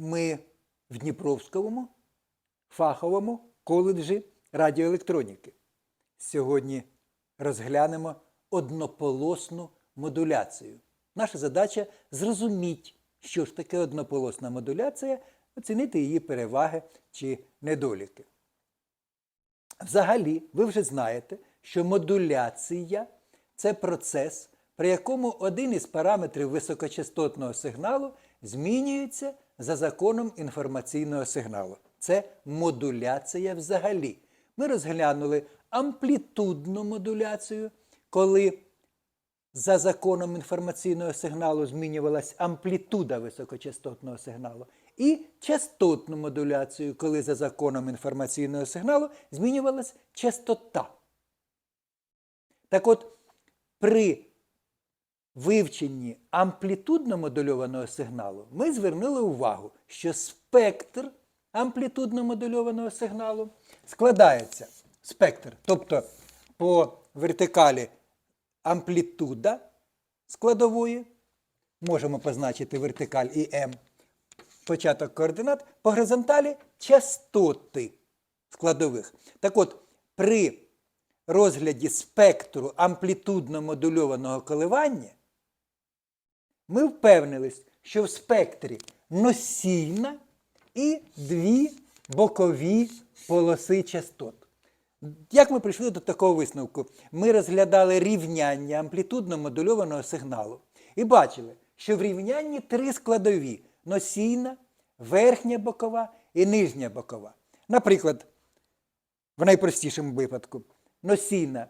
Ми в Дніпровському фаховому коледжі радіоелектроніки. Сьогодні розглянемо однополосну модуляцію. Наша задача зрозуміти, що ж таке однополосна модуляція, оцінити її переваги чи недоліки. Взагалі, ви вже знаєте, що модуляція це процес, при якому один із параметрів високочастотного сигналу змінюється за законом інформаційного сигналу. Це модуляція взагалі. Ми розглянули амплітудну модуляцію, коли за законом інформаційного сигналу змінювалась амплітуда високочастотного сигналу, і частотну модуляцію, коли за законом інформаційного сигналу змінювалась частота. Так от, при вивченні амплітудно модульованого сигналу ми звернули увагу, що спектр амплітудно модульованого сигналу складається спектр, тобто по вертикалі амплітуда складової, можемо позначити вертикаль і М, початок координат, по горизонталі частоти складових. Так от, при розгляді спектру амплітудно модульованого коливання ми впевнились, що в спектрі носійна і дві бокові полоси частот. Як ми прийшли до такого висновку? Ми розглядали рівняння амплітудно модульованого сигналу і бачили, що в рівнянні три складові носійна, верхня бокова і нижня бокова. Наприклад, в найпростішому випадку носійна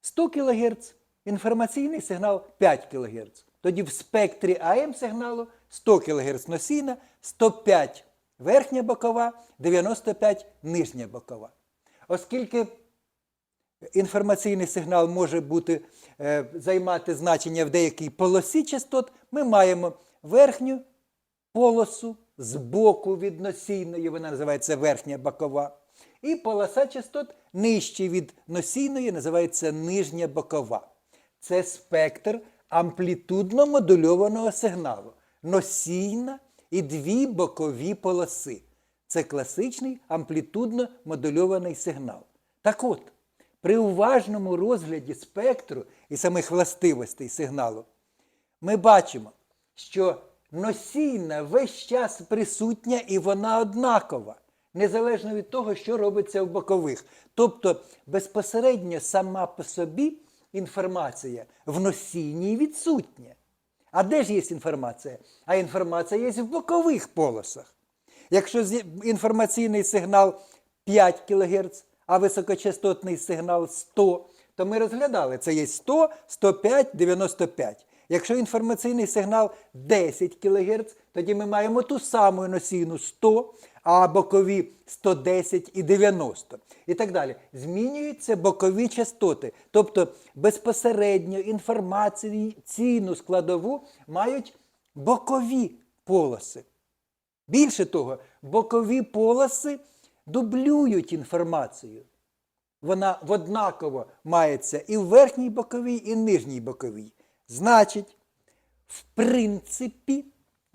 100 кГц, інформаційний сигнал 5 кГц. Тоді в спектрі АМ сигналу 100 кГц носійна, 105 верхня бокова, 95 нижня бокова. Оскільки інформаційний сигнал може бути, е, займати значення в деякій полосі частот, ми маємо верхню полосу з боку від носійної, вона називається верхня бокова. І полоса частот нижче від носійної називається нижня бокова. Це спектр амплітудно модульованого сигналу. Носійна і дві бокові полоси. Це класичний амплітудно модульований сигнал. Так от, при уважному розгляді спектру і самих властивостей сигналу, ми бачимо, що носійна весь час присутня і вона однакова, незалежно від того, що робиться в бокових. Тобто безпосередньо сама по собі інформація в носійній відсутня. А де ж є інформація? А інформація є в бокових полосах. Якщо інформаційний сигнал 5 кГц, а високочастотний сигнал 100, то ми розглядали, це є 100, 105, 95. Якщо інформаційний сигнал 10 кГц, тоді ми маємо ту саму носійну 100, а бокові 110 і 90. І так далі. Змінюються бокові частоти. Тобто безпосередньо інформаційну складову мають бокові полоси. Більше того, бокові полоси дублюють інформацію. Вона однаково мається і в верхній боковій, і в нижній боковій. Значить, в принципі,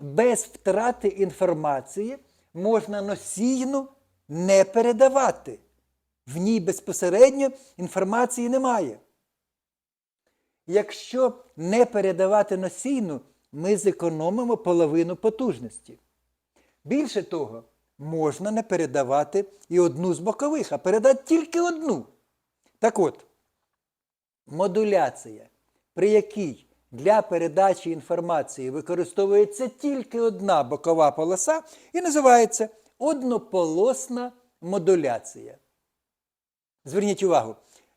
без втрати інформації можна носійну не передавати. В ній безпосередньо інформації немає. Якщо не передавати носійну, ми зекономимо половину потужності. Більше того, можна не передавати і одну з бокових, а передати тільки одну. Так от, модуляція, при якій для передачі інформації використовується тільки одна бокова полоса, і називається однополосна модуляція. Зверніть увагу,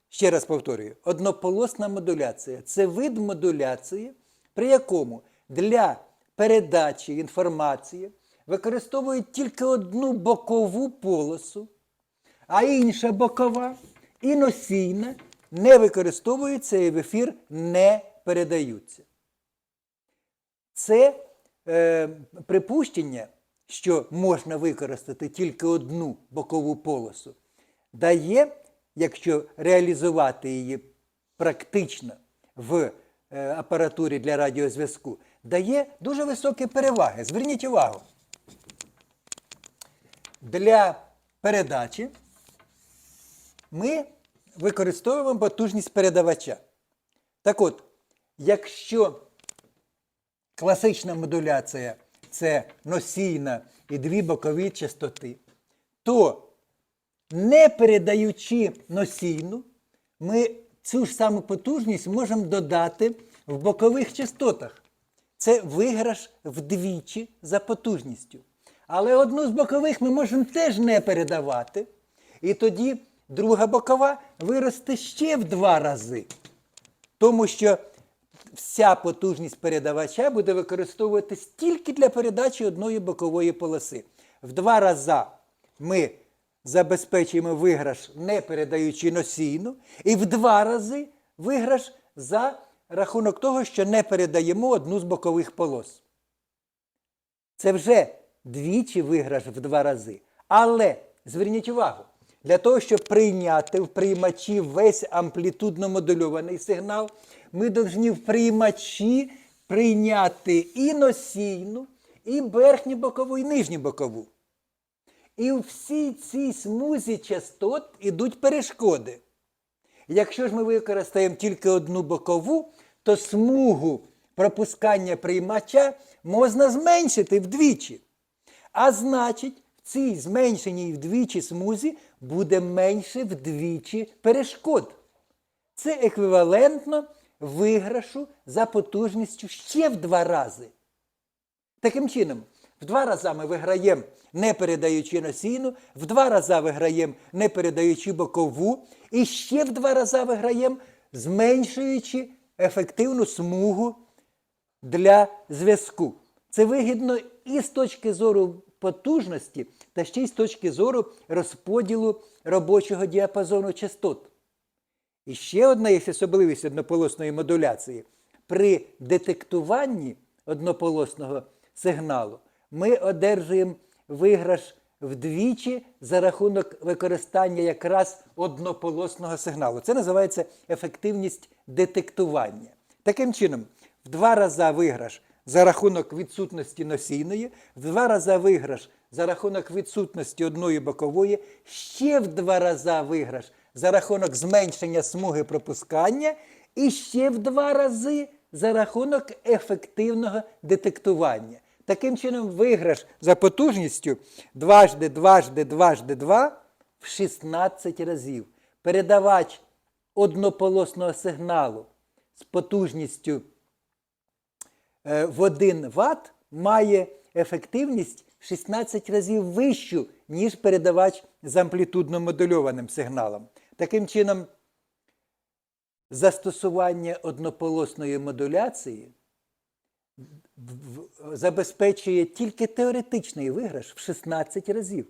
ще раз повторюю: однополосна модуляція це вид модуляції, при якому для передачі інформації використовують тільки одну бокову полосу, а інша бокова і носійна не використовуються і в ефір не передаються. Це е, припущення, що можна використати тільки одну бокову полосу, дає, якщо реалізувати її практично в е, апаратурі для радіозв'язку, дає дуже високі переваги. Зверніть увагу. для передачі ми використовуємо потужність передавача. Так от, якщо класична модуляція це носійна і дві бокові частоти, то не передаючи носійну, ми цю ж саму потужність можемо додати в бокових частотах. Це виграш вдвічі за потужністю. Але одну з бокових ми можемо теж не передавати. І тоді друга бокова виросте ще в два рази. Тому що вся потужність передавача буде використовуватись тільки для передачі одної бокової полоси. В два рази ми забезпечуємо виграш, не передаючи носійну, і в два рази виграш за рахунок того, що не передаємо одну з бокових полос. Це вже двічі виграш в два рази. Але зверніть увагу, для того, щоб прийняти в приймачі весь амплітудно модульований сигнал, ми повинні в приймачі прийняти і носійну, і верхню бокову, і нижню бокову. І у всій цій смузі частот ідуть перешкоди. Якщо ж ми використаємо тільки одну бокову, то смугу пропускання приймача можна зменшити вдвічі. А значить, в цій зменшеній вдвічі смузі буде менше вдвічі перешкод. Це еквівалентно виграшу за потужністю ще в два рази. Таким чином, в два рази ми виграємо, не передаючи носійну, в два рази виграємо, не передаючи бокову, і ще в два рази виграємо, зменшуючи ефективну смугу для зв'язку. Це вигідно і з точки зору потужності, та ще й з точки зору розподілу робочого діапазону частот. І ще одна є особливість однополосної модуляції. При детектуванні однополосного сигналу ми одержуємо виграш вдвічі за рахунок використання якраз однополосного сигналу. Це називається ефективність детектування. Таким чином, в два рази виграш за рахунок відсутності носійної, в два рази виграш за рахунок відсутності одної бокової, ще в два рази виграш за рахунок зменшення смуги пропускання, і ще в два рази за рахунок ефективного детектування. Таким чином, виграш за потужністю дважди, дважди, дважди, два в 16 разів. Передавач однополосного сигналу з потужністю в 1 Вт має ефективність 16 разів вищу, ніж передавач з амплітудно модульованим сигналом. Таким чином, застосування однополосної модуляції забезпечує тільки теоретичний виграш в 16 разів.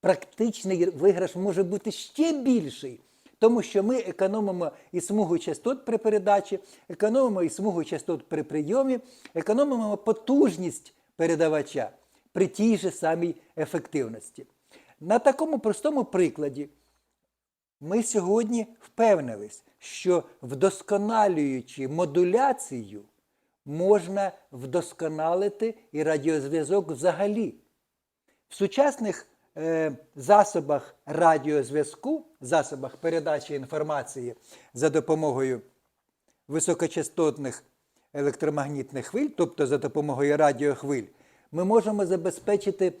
Практичний виграш може бути ще більший, тому що ми економимо і смугу частот при передачі, економимо і смугу частот при прийомі, економимо потужність передавача при тій же самій ефективності. На такому простому прикладі ми сьогодні впевнились, що вдосконалюючи модуляцію, можна вдосконалити і радіозв'язок взагалі. В сучасних засобах радіозв'язку, засобах передачі інформації за допомогою високочастотних електромагнітних хвиль, тобто за допомогою радіохвиль, ми можемо забезпечити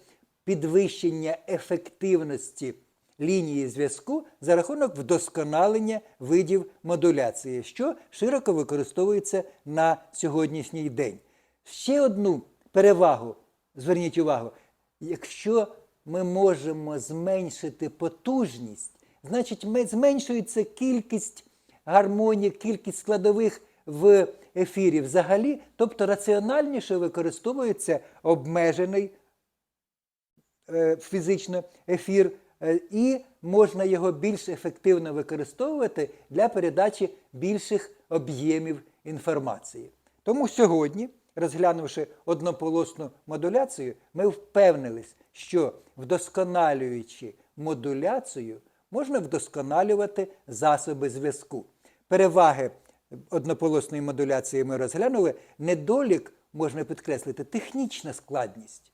підвищення ефективності лінії зв'язку за рахунок вдосконалення видів модуляції, що широко використовується на сьогоднішній день. Ще одну перевагу, зверніть увагу, якщо ми можемо зменшити потужність, значить зменшується кількість гармоній, кількість складових в ефірі взагалі, тобто раціональніше використовується обмежений е, фізично ефір, е, і можна його більш ефективно використовувати для передачі більших об'ємів інформації. Тому сьогодні, розглянувши однополосну модуляцію, ми впевнились, що вдосконалюючи модуляцію, можна вдосконалювати засоби зв'язку. Переваги однополосної модуляції ми розглянули. Недолік можна підкреслити технічна складність.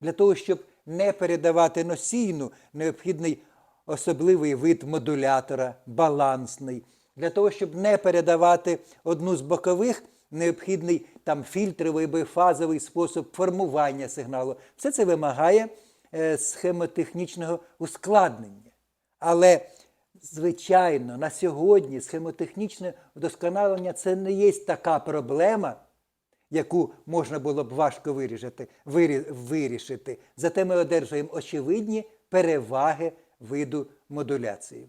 Для того, щоб не передавати носійну, необхідний особливий вид модулятора, балансний. Для того, щоб не передавати одну з бокових, необхідний там фільтровий бифазовий спосіб формування сигналу. Все це вимагає е, схемотехнічного ускладнення. Але, звичайно, на сьогодні схемотехнічне вдосконалення це не є така проблема, яку можна було б важко вирішити, вирі- вирішити. Зате ми одержуємо очевидні переваги виду модуляції.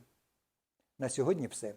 На сьогодні все.